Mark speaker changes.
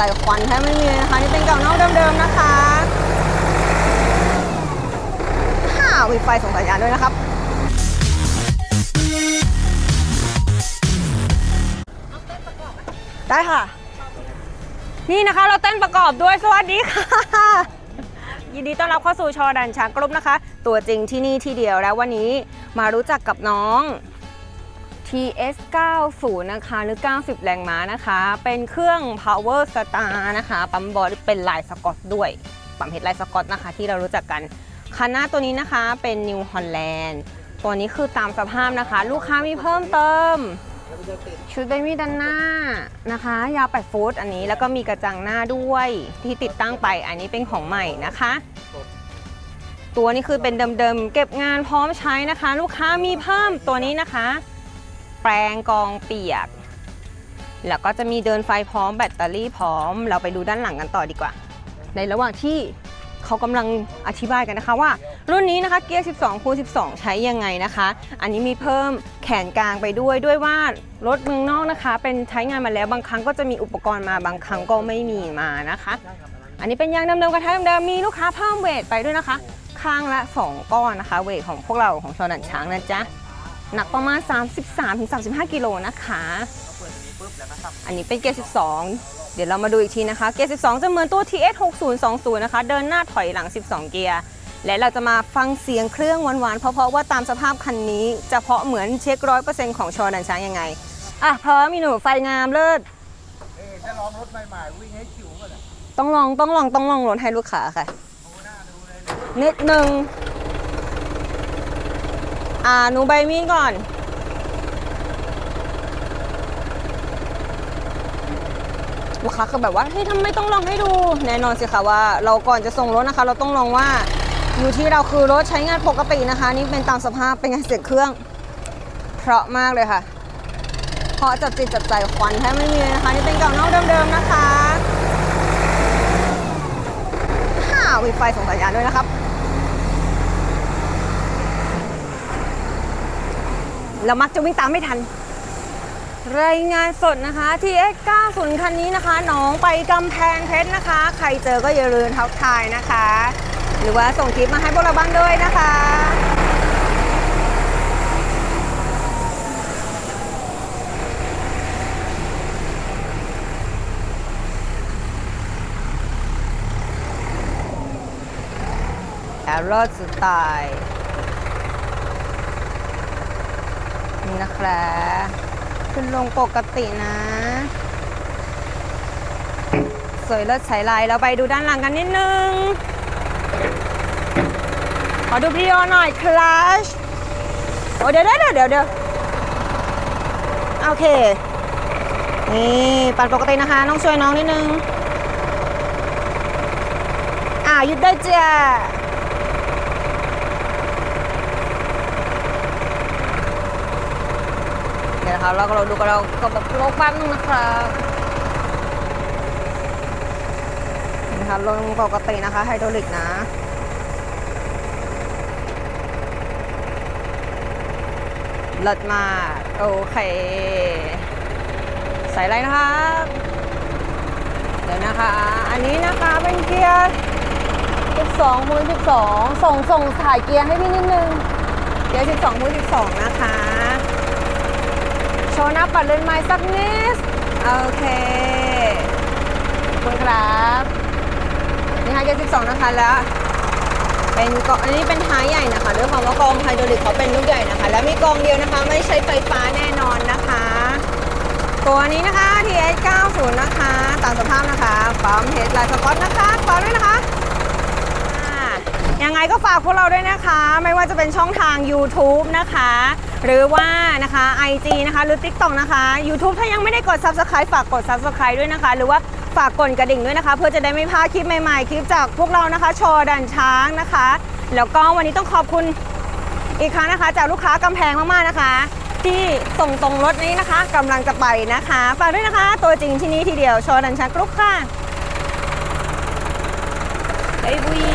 Speaker 1: ใส่ควันแทบไม่มีเลยนะคะนี่เป็นเก่านอกเดิมๆนะคะฮ่ามีไฟส่งสัญญาณด้วยนะครับได้ค่ะ นี่นะคะเราเต้นประกอบด้วยสวัสดีค่ะ ยินดีต้อนรับเข้าสู่ชอดันช้างกรุ๊ปนะคะ ตัวจริงที่นี่ที่เดียวแล้ววันนี้มารู้จักกับน้อง TS 90นะคะ หรือ 90 แรงม้านะคะ เป็นเครื่อง Power Star นะคะ ปั๊มบอลเป็นลายสกอตด้วย ปั๊มเฮดลายสกอตนะคะ ที่เรารู้จักกัน คันหน้าตัวนี้นะคะเป็น New Holland ตัวนี้คือตามสภาพนะคะ ลูกค้ามีเพิ่มเติม ชุดเบบี้ด้านหน้านะคะ ยาว8ฟุตอันนี้แล้วก็มีกระจังหน้าด้วยที่ติดตั้งไปอันนี้เป็นของใหม่นะคะ ตัวนี้คือเป็นเดิมๆเก็บงานพร้อมใช้นะคะ ลูกค้ามีเพิ่มตัวนี้นะคะ แปรงกองเปียก แล้วก็จะมีเดินไฟพร้อมแบตเตอรี่พร้อม เราไปดูด้านหลังกันต่อดีกว่า ในระหว่างที่เขากำลังอธิบายกันนะคะว่า รุ่นนี้นะคะเกียร์ 12 คูณ 12 ใช้ยังไงนะคะ อันนี้มีเพิ่มแขนกลางไปด้วยด้วยว่ารถเมืองนอกนะคะ เป็นใช้งานมาแล้วบางครั้งก็จะมีอุปกรณ์มาบางครั้งก็ไม่มีมานะคะ อันนี้เป็นยางเดิมๆกระทะเดิมๆมีลูกค้าเพิ่มเวทไปด้วยนะคะ ข้างละ 2 ก้อนนะคะ เวทของพวกเราของชาวดันช้างนะจ๊ะ หนักประมาณ 33-35 กิโลนะคะอันนี้เป็นเกียร์ 12 เดี๋ยวเรามาดูอีกทีนะคะ เกียร์ 12 จะเหมือนตัว TS 6020 นะคะ เดินหน้าถอยหลัง 12 เกียร์ และเราจะมาฟังเสียงเครื่องหวานๆ เพราะๆว่าตามสภาพคันนี้ จะเพาะเหมือนเช็คร้อยเปอร์เซ็นต์ของชอดันช้างยังไง อะพร้อมมีหนูไฟงามเลิศ
Speaker 2: เอ๊ะถ้าลองรถใหม่ๆวิ่งให้ขิวก่อน
Speaker 1: ต้องลองต้องลองต้องลองรถให้ลูกค้าค่ะ
Speaker 2: นิด
Speaker 1: หนึ่ง อ่าหนูใบมีดก่อน ลูกค้าคือแบบว่าเฮ้ยทำไมต้องลองให้ดู แน่นอนสิคะว่าเราก่อนจะส่งรถนะคะ เราต้องลองว่าอยู่ที่เราคือรถใช้งานปกตินะคะ นี่เป็นตามสภาพเป็นไงเสียงเครื่อง เพราะมากเลยค่ะ เพราะจับจิตจับใจควันแทบไม่มีเลยนะคะ นี่เป็นเก่านอกเดิมๆนะคะฮ่ามีไฟส่งสัญญาณด้วยนะครับ แล้วมักจะวิ่งตามไม่ทัน รายงานสดนะคะที่ X90 คันนี้นะคะน้องไปกำแพงเพชรนะคะ ใครเจอก็อย่าลืมทักทายนะคะ หรือว่าส่งคลิปมาให้พวกเราบ้างด้วยนะคะแอรอดสไตล์ นะครับขึ้นลงปกตินะ สวยเลิศใช้ลายแล้วไปดูด้านหลังกันนิดนึง ขอดูวิดีโอหน่อยคลาชโอ้เดี๋ยวเดี๋ยวเดี๋ยวเดี๋ยวโอเค นี่ปั่นปกตินะคะ น้องช่วยน้องนิดนึง อ่าหยุดได้เจ้ะเดี๋ยว นะคะเราก็เราดูกันเราก็แบบโลกแป๊บนึงนะครับนี่นะคะลงปกตินะคะไฮดรอลิกนะเลิศมากโอเค ใส่อะไรนะครับเดี๋ยวนะคะ อันนี้นะคะเป็นเกียร์ 12คูณ12 ส่งส่งถ่ายเกียร์ให้พี่นิดนึง เกียร์ 12คูณ12 นะคะ ชว์หน้าปัดเลนไม้สักนิด โอเคคุณครับนี่ค่ะเกียร์12นะคะแล้ว เป็นกองอันนี้เป็นท้ายใหญ่นะคะด้วยความว่ากองไฮดรอลิกเขาเป็นลูกใหญ่นะคะ แล้วมีกองเดียวนะคะ ไม่ใช่ไฟฟ้าแน่นอนนะคะ ตัวนี้นะคะ TS 90นะคะตามสภาพนะคะปั๊มเฮดไลน์สปอตนะคะฝากด้วยนะคะ ก็ฝากพวกเราด้วยนะคะ ไม่ว่าจะเป็นช่องทาง YouTube นะคะ หรือว่านะคะ IG นะคะ หรือ TikTok นะคะ YouTube ถ้ายังไม่ได้กด Subscribe ฝากกด Subscribe ด้วยนะคะ หรือว่าฝากกดกระดิ่งด้วยนะคะ เพื่อจะได้ไม่พลาดคลิปใหม่ๆ คลิปจากพวกเรานะคะชอดันช้างนะคะ แล้วก็วันนี้ต้องขอบคุณอีกครั้งนะคะ จากลูกค้ากำแพงมากๆนะคะ ที่ส่งตรงรถนี้นะคะกำลังจะไปนะคะฝากด้วยนะคะ ตัวจริงที่นี่ทีเดียวชอดันชักกรุ๊ปค่ะบ๊ายบาย